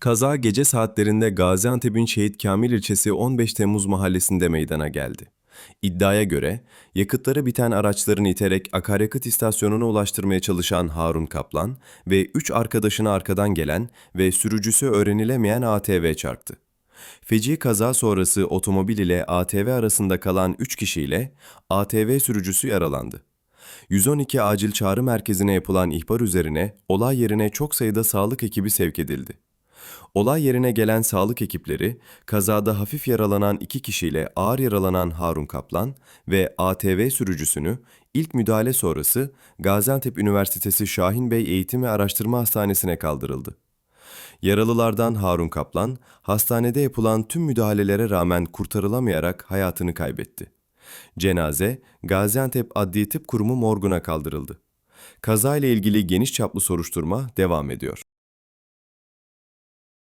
Kaza gece saatlerinde Gaziantep'in Şehit Kamil ilçesi 15 Temmuz mahallesinde meydana geldi. İddiaya göre yakıtları biten araçlarını iterek akaryakıt istasyonuna ulaştırmaya çalışan Harun Kaplan ve 3 arkadaşına arkadan gelen ve sürücüsü öğrenilemeyen ATV çarptı. Feci kaza sonrası otomobil ile ATV arasında kalan 3 kişiyle ATV sürücüsü yaralandı. 112 acil çağrı merkezine yapılan ihbar üzerine olay yerine çok sayıda sağlık ekibi sevk edildi. Olay yerine gelen sağlık ekipleri kazada hafif yaralanan iki kişiyle ağır yaralanan Harun Kaplan ve ATV sürücüsünü ilk müdahale sonrası Gaziantep Üniversitesi Şahin Bey Eğitim ve Araştırma Hastanesi'ne kaldırıldı. Yaralılardan Harun Kaplan, hastanede yapılan tüm müdahalelere rağmen kurtarılamayarak hayatını kaybetti. Cenaze, Gaziantep Adli Tıp Kurumu morguna kaldırıldı. Kazayla ilgili geniş çaplı soruşturma devam ediyor.